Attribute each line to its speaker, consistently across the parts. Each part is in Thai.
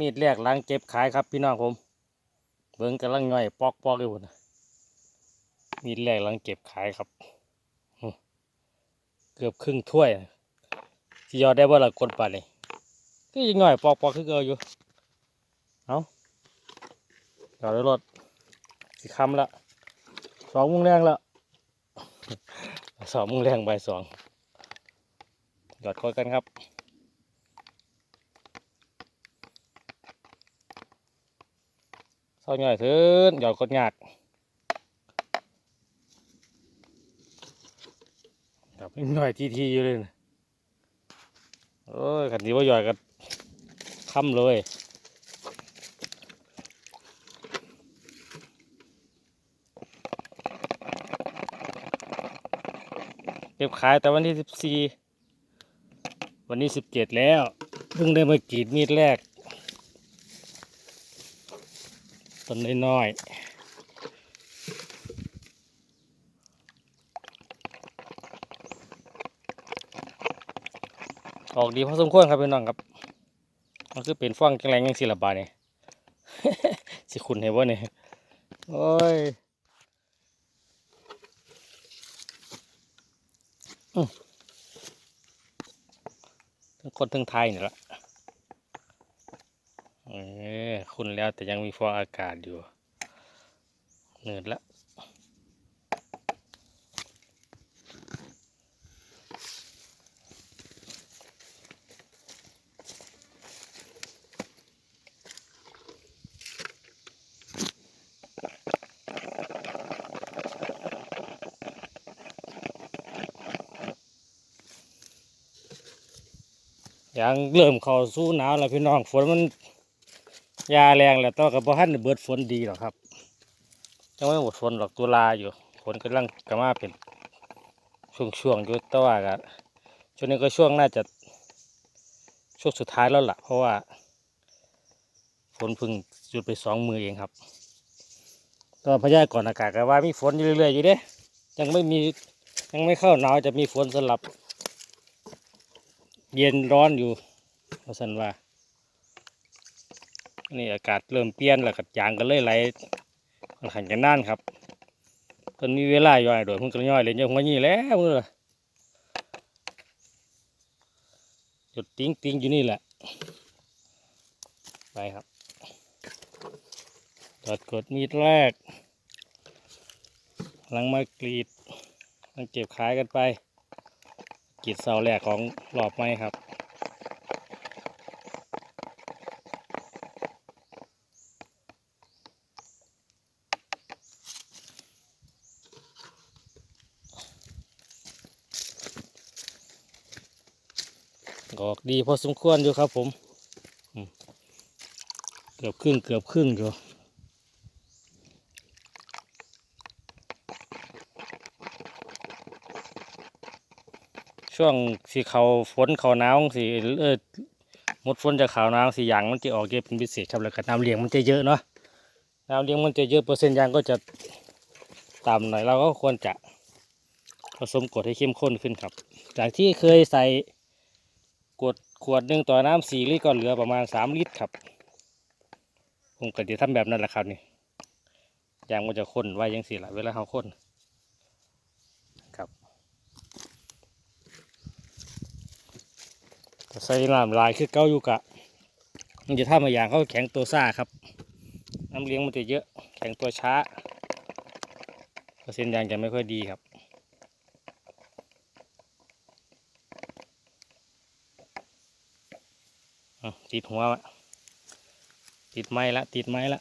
Speaker 1: มีดแรกล้างเจ็บขายครับพี่น้องผม เบิ้งกำลังย่อยปอกปอกอยู่นะมีดแรกล้างเจ็บขายครับ เกือบครึ่งถ้วยนะที่ยอดได้ว่าละกดปัดเลยก็ยังย่อยปอกปอกคือเก่าอยู่ เอาจอดรถสิคำละสองมุงแรงละสองมุงแรงใบสองหยอดกดกันครับ เศร้าหน่อยเถินหยอดกดยากครับหน่อยทีทีอยู่เลยนะโอ้ยขันนี้ว่าหยอดกันค่ำเลยเก็บขายแต่วันที่สิบสี่วันนี้สิบเจ็ดแล้ว เพิ่งได้มากรีดมีดแรก ต้นน้อยออกดีพอสมควรครับพี่น้องครับ มันคือเป็นฟังจังแรงยังสิละบาเนี่ยสิคุณเห็นว่าเนี่ยโอ้ยอื้อทั้งคนทั้งไทยนี่แหละเออ คุณแล้วแต่ยังมีฟองอากาศอยู่เหนื่อยละยังเริ่มเข้าสู่หนาวแล้วพี่น้องฝนมัน ยาแรงแหล้วแต้องกับบ่ทันเบิดฝนดีหรอกครับยังไม่หมดฝนหรอกตุลาอยู่ฝนกำลังกำมาเป็นช่วงๆอยู่แต่ว่าก็ช่วงนี้ก็ช่วงน่าจะช่วงสุดท้ายแล้วล่ะ เพราะว่าฝนพึ่งหยุดไปสองมือเองครับก็พยากรณ์อากาศก็ว่ามีฝนอยู่เรื่อยๆอยู่เด้ยังไม่มียังไม่เข้าหนาวจะมีฝนสลับ เย็นร้อนอยู่เพราะสันว่า นี่อากาศเริ่มเปลี่ยนแล้วกัดยางก็เลยไหลค่อนข้างจะน่านครับตอนนี้เวลาย่อยโดยมันก็ย่อยเลยยังหัวยี่แล้วมือจุดติ้งติ้งอยู่นี่แหละไปครับจอดกดมีดแรกกำลังมากรีดกำลังเก็บขายกันไปกรีดเสาแรกของรอบไม้ครับ ออกดีพอสมควรอยู่ครับ ผมเกือบครึ่งเกือบครึ่งอยู่ช่วงสีเขาฝนเขาหนาวสีเออหมดฝนจะขาวนาวสียางมันจะออกเยอะเป็นพิเศษครับแล้วก็น้ำเลี้ยงมันจะเยอะเนาะน้ำเลี้ยงมันจะเยอะเปอร์เซ็นต์ยางก็จะต่ำหน่อยเราก็ควรจะผสมกรดให้เข้มข้นขึ้นครับ จากที่เคยใส่ กดขวดหนึ่งต่อน้ำสี่ลิตรก็เหลือประมาณสามลิตรครับ ผมก็จะทำแบบนั้นแหละครับนี่ยางมันจะข้นไว้ยังสี่ละเวลาเขาข้นครับใส่น้ำลายคือเก้าอยู่กะ มันจะทำให้ยางเขาแข็งตัวซ่าครับ น้ำเลี้ยงมันจะเยอะแข็งตัวช้าเปอร์เซ็นต์ยางจะไม่ค่อยดีครับ อะ ติดหัววะติดไม้ละ ติดไม้ละ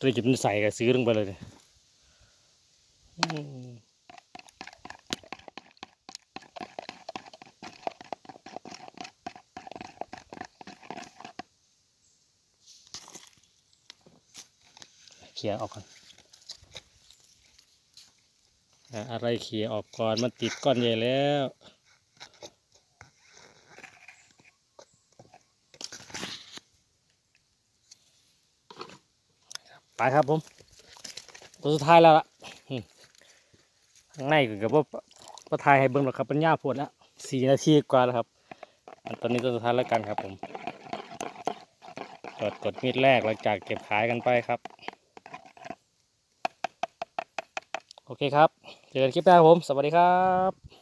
Speaker 1: ตัวจะเป็นใส่กับซื้อลงไปเลยเนี่ยอืมเขี่ยออกก่อน อะไรเขี่ยออกก่อนมันติดก้อนใหญ่แล้วไปครับผม ตัวสุดท้ายแล้วล่ะข้างในก็กับว่าประทายให้เบิ้งหรอกครับปัญญาพวดแล้วสี่นาทีกว่าแล้วครับตอนนี้ตัวสุดท้ายแล้วกันครับผมกดกดมีดแรกหลังจากเก็บขายกันไปครับ โอเคครับ เจอกันคลิปหน้าครับผม สวัสดีครับ